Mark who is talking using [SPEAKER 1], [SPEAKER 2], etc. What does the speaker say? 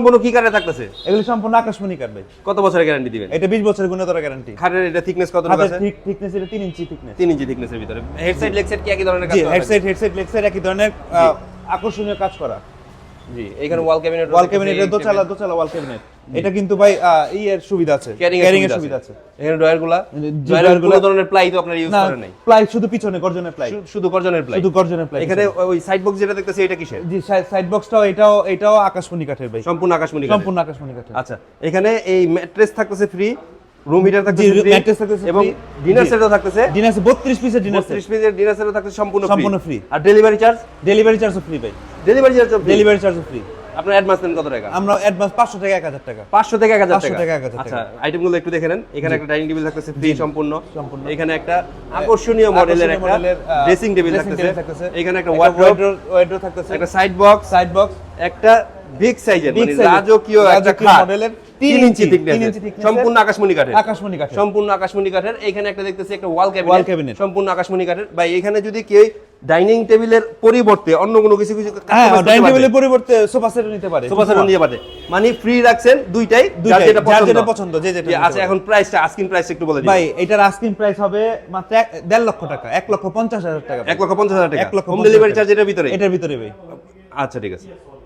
[SPEAKER 1] সম্পূর্ণ কি কারে থাকতেছে?
[SPEAKER 2] এগুলি সম্পূর্ণ আকাশমণি ভাই।
[SPEAKER 1] কত বছরের গ্যারান্টি দিবেন?
[SPEAKER 2] এটা বিশ বছরের গুণতর গ্যারান্টি
[SPEAKER 1] খাটের এটা থিকনেস কত আছে?
[SPEAKER 2] ঠিক থিকনেস এটা তিন ইঞ্চি থিকনেস
[SPEAKER 1] তিন ইঞ্চি থিকনেসের ভিতরে। হেডসেট লেগসেট কি একই ধরনের কাজ করা?
[SPEAKER 2] হেডসেট হেডসেট লেক্সের একই ধরনের আকর্ষণীয় কাজ করা।
[SPEAKER 1] জি এখানে ওয়াল ক্যাবিনেট
[SPEAKER 2] ওয়াল ক্যাবিনেট দোচালা দোচালা ওয়াল ক্যাবিনেট এটা কিন্তু ভাই আহ, ইয়ের সুবিধা আছে।
[SPEAKER 1] ক্যারিং এর
[SPEAKER 2] এর
[SPEAKER 1] সুবিধা আছে। এখানে
[SPEAKER 2] ড্রয়ারগুলা?
[SPEAKER 1] ড্রয়ার
[SPEAKER 2] drawer
[SPEAKER 1] ধরনের প্লাই তো আপনারা ইউজ করেন নাই?
[SPEAKER 2] প্লাই শুধু পিছনে গর্জনের প্লাই
[SPEAKER 1] শুধু গর্জনের প্লাই
[SPEAKER 2] শুধু গর্জনের প্লাই
[SPEAKER 1] এখানে ওই সাইড বক্স যেটা দেখতেছি এটা কিসের?
[SPEAKER 2] জি সাইড বক্সটাও এটাও এটাও আকাশমণি কাঠের ভাই।
[SPEAKER 1] সম্পূর্ণ আকাশমণি কাঠের।
[SPEAKER 2] সম্পূর্ণ আকাশমণি কাঠের।
[SPEAKER 1] আচ্ছা এখানে এই ম্যাট্রেস থাকতেছে ফ্রি রুম হিটার থাকতেছে ফ্রি
[SPEAKER 2] mattress থাকতেছে
[SPEAKER 1] এবং ডিনার সেটও থাকতেছে।
[SPEAKER 2] ডিনার সেট 32 পিসের ডিনার সেট
[SPEAKER 1] 32 পিসের ডিনার সেটও থাকতেছে সম্পূর্ণ ফ্রি
[SPEAKER 2] সম্পূর্ণ ফ্রি
[SPEAKER 1] আর ডেলিভারি চার্জ
[SPEAKER 2] ডেলিভারি চার্জও ফ্রি ভাই।
[SPEAKER 1] ডেলিভারি চার্জ
[SPEAKER 2] ডেলিভারি চার্জও ফ্রি
[SPEAKER 1] আপনার অ্যাডভান্স নেন কত টাকা?
[SPEAKER 2] আমরা অ্যাডভান্স 500 টাকা 1000 টাকা।
[SPEAKER 1] 500 থেকে 1000
[SPEAKER 2] 500
[SPEAKER 1] টাকা।
[SPEAKER 2] থেকে 1000 টাকা।
[SPEAKER 1] আচ্ছা আইটেমগুলো একটু দেখে নেন। এখানে একটা ডাইনিং টেবিল থাকতেছে ফ্রি সম্পূর্ণ।
[SPEAKER 2] সম্পূর্ণ।
[SPEAKER 1] এখানে একটা আকর্ষণীয় মডেলের একটা ড্রেসিং টেবিল থাকতেছে। এখানে একটা
[SPEAKER 2] ওয়ার্ড্রোব
[SPEAKER 1] ওয়ার্ড্রোব
[SPEAKER 2] ওয়ার্ড্রোব থাকতেছে।
[SPEAKER 1] একটা সাইড বক্স
[SPEAKER 2] সাইড বক্স
[SPEAKER 1] একটা বিগ সাইজের মানে রাজকীয় একটা খাট।
[SPEAKER 2] মডেলের,
[SPEAKER 1] 3 ইঞ্চি
[SPEAKER 2] ইঞ্চি,
[SPEAKER 1] thickness
[SPEAKER 2] তিন
[SPEAKER 1] এর,
[SPEAKER 2] ইঞ্চি thickness
[SPEAKER 1] সম্পূর্ণ আকাশমণি কাঠের।
[SPEAKER 2] আকাশমণি কাঠের।
[SPEAKER 1] সম্পূর্ণ আকাশমণি কাঠের। এখানে একটা দেখতেছি একটা ওয়াল ক্যাবিনেট। সম্পূর্ণ আকাশমণি কাঠের। বা এখানে যদি কেউ ডাইনিং টেবিলের পরিবর্তে অন্য কোনো কিছু কিছু
[SPEAKER 2] হ্যাঁ ডাইনিং টেবিলের পরিবর্তে সোফা সেট নিতে পারে
[SPEAKER 1] সোফা সেট নিতে পারে মানে ফ্রি রাখছেন দুইটাই যার
[SPEAKER 2] দুইটাই,
[SPEAKER 1] যেটা পছন্দ
[SPEAKER 2] যেটা পছন্দ, যে যেটা
[SPEAKER 1] জি, আচ্ছা এখন প্রাইসটা আস্কিং প্রাইস একটু বলে দিন
[SPEAKER 2] ভাই এটার আস্কিং প্রাইস হবে মাত্র এক- দেড় লক্ষ টাকা এক লক্ষ পঞ্চাশ হাজার টাকা।
[SPEAKER 1] এক লক্ষ পঞ্চাশ হাজার টাকা।
[SPEAKER 2] এক লক্ষ
[SPEAKER 1] হোম ডেলিভারি চার্জ এটার ভিতরে
[SPEAKER 2] এটার ভিতরে ভাই।
[SPEAKER 1] আচ্ছা ঠিক আছে।